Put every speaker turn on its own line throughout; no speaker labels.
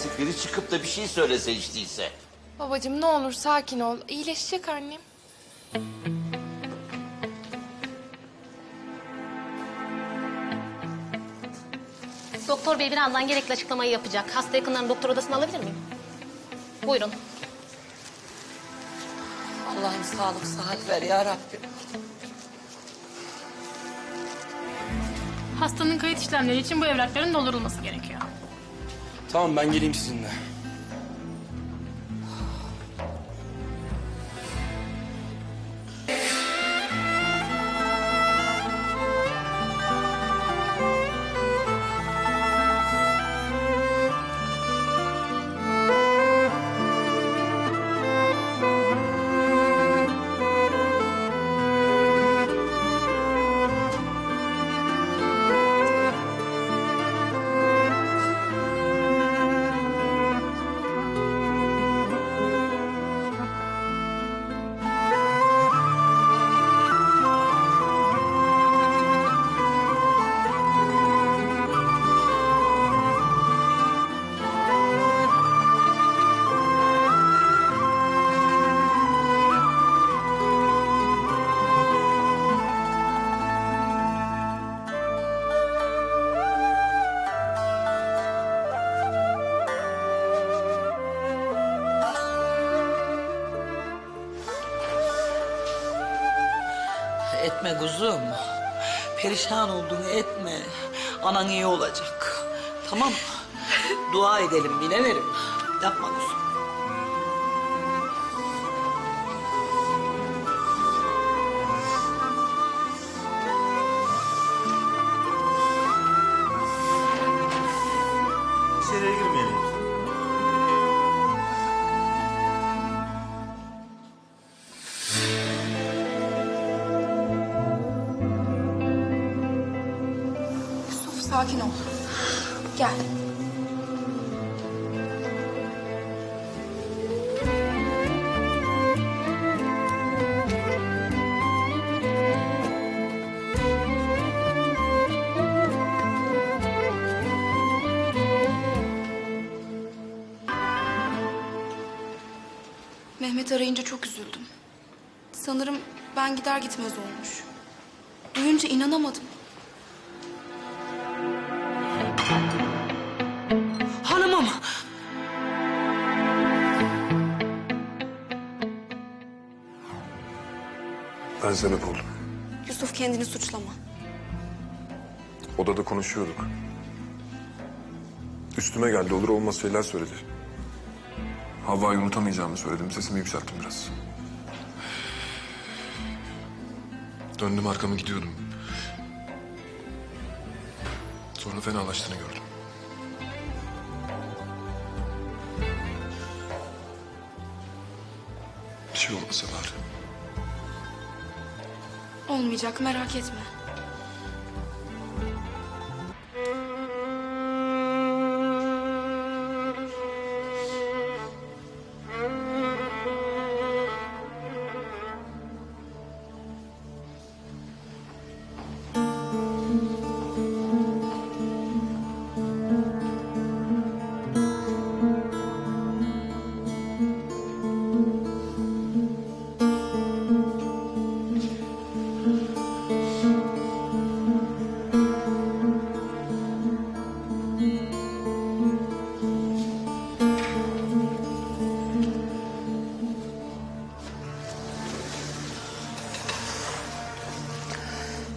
Artık biri çıkıp da bir şey söylese hiç değilse.
Babacığım ne olur sakin ol. İyileşecek annem.
Doktor bey birazdan gerekli açıklamayı yapacak. Hasta yakınlarını doktor odasına alabilir miyim? Buyurun.
Allah'ım sağlık sıhhat ver ya Rabbim.
Hastanın kayıt işlemleri için bu evrakların doldurulması gerekiyor.
Tamam ben geleyim sizinle.
Etme kuzum. Perişan olduğunu etme. Anan iyi olacak. Tamam? Dua edelim bilemerim. Yapma kuzum.
İçeriye girmeyelim.
Sakin ol. Gel.
Mehmet arayınca çok üzüldüm. Sanırım ben gider gitmez olmuş. Duyunca inanamadım.
Ben sebep oldum.
Yusuf kendini suçlama.
Odada konuşuyorduk. Üstüme geldi olur olmaz şeyler söyledi. Havva'yı unutamayacağımı söyledim. Sesimi yükselttim biraz. Döndüm arkamı gidiyordum. Sonra fenalaştığını gördüm. Bir şey olmasa bari.
Olmayacak merak etme.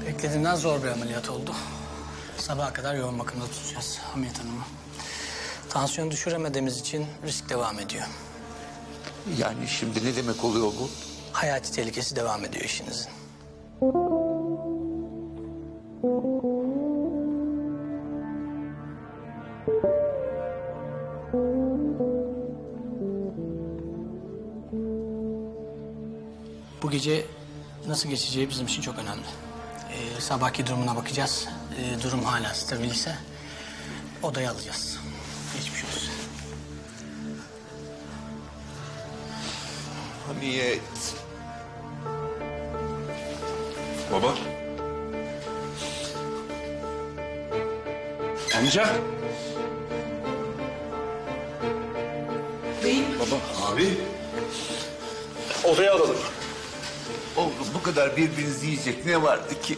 Beklediğimden zor bir ameliyat oldu. Sabaha kadar yoğun bakımda tutacağız Hamiyet Hanım'ı. Tansiyon düşüremediğimiz için risk devam ediyor.
Yani şimdi ne demek oluyor bu?
Hayati tehlikesi devam ediyor işinizin. Bu gece nasıl geçeceği bizim için çok önemli. Ee, sabahki durumuna bakacağız. Ee, durum hala stabil ise odaya alacağız. Geçmiş olsun.
Hamiyet.
Baba.
Amca.
Abi. Odaya alalım.
Bu kadar birbirinizi yiyecek ne vardı ki?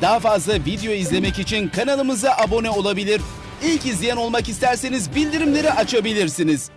Daha fazla video izlemek için kanalımıza abone olabilir. İlk izleyen olmak isterseniz bildirimleri açabilirsiniz.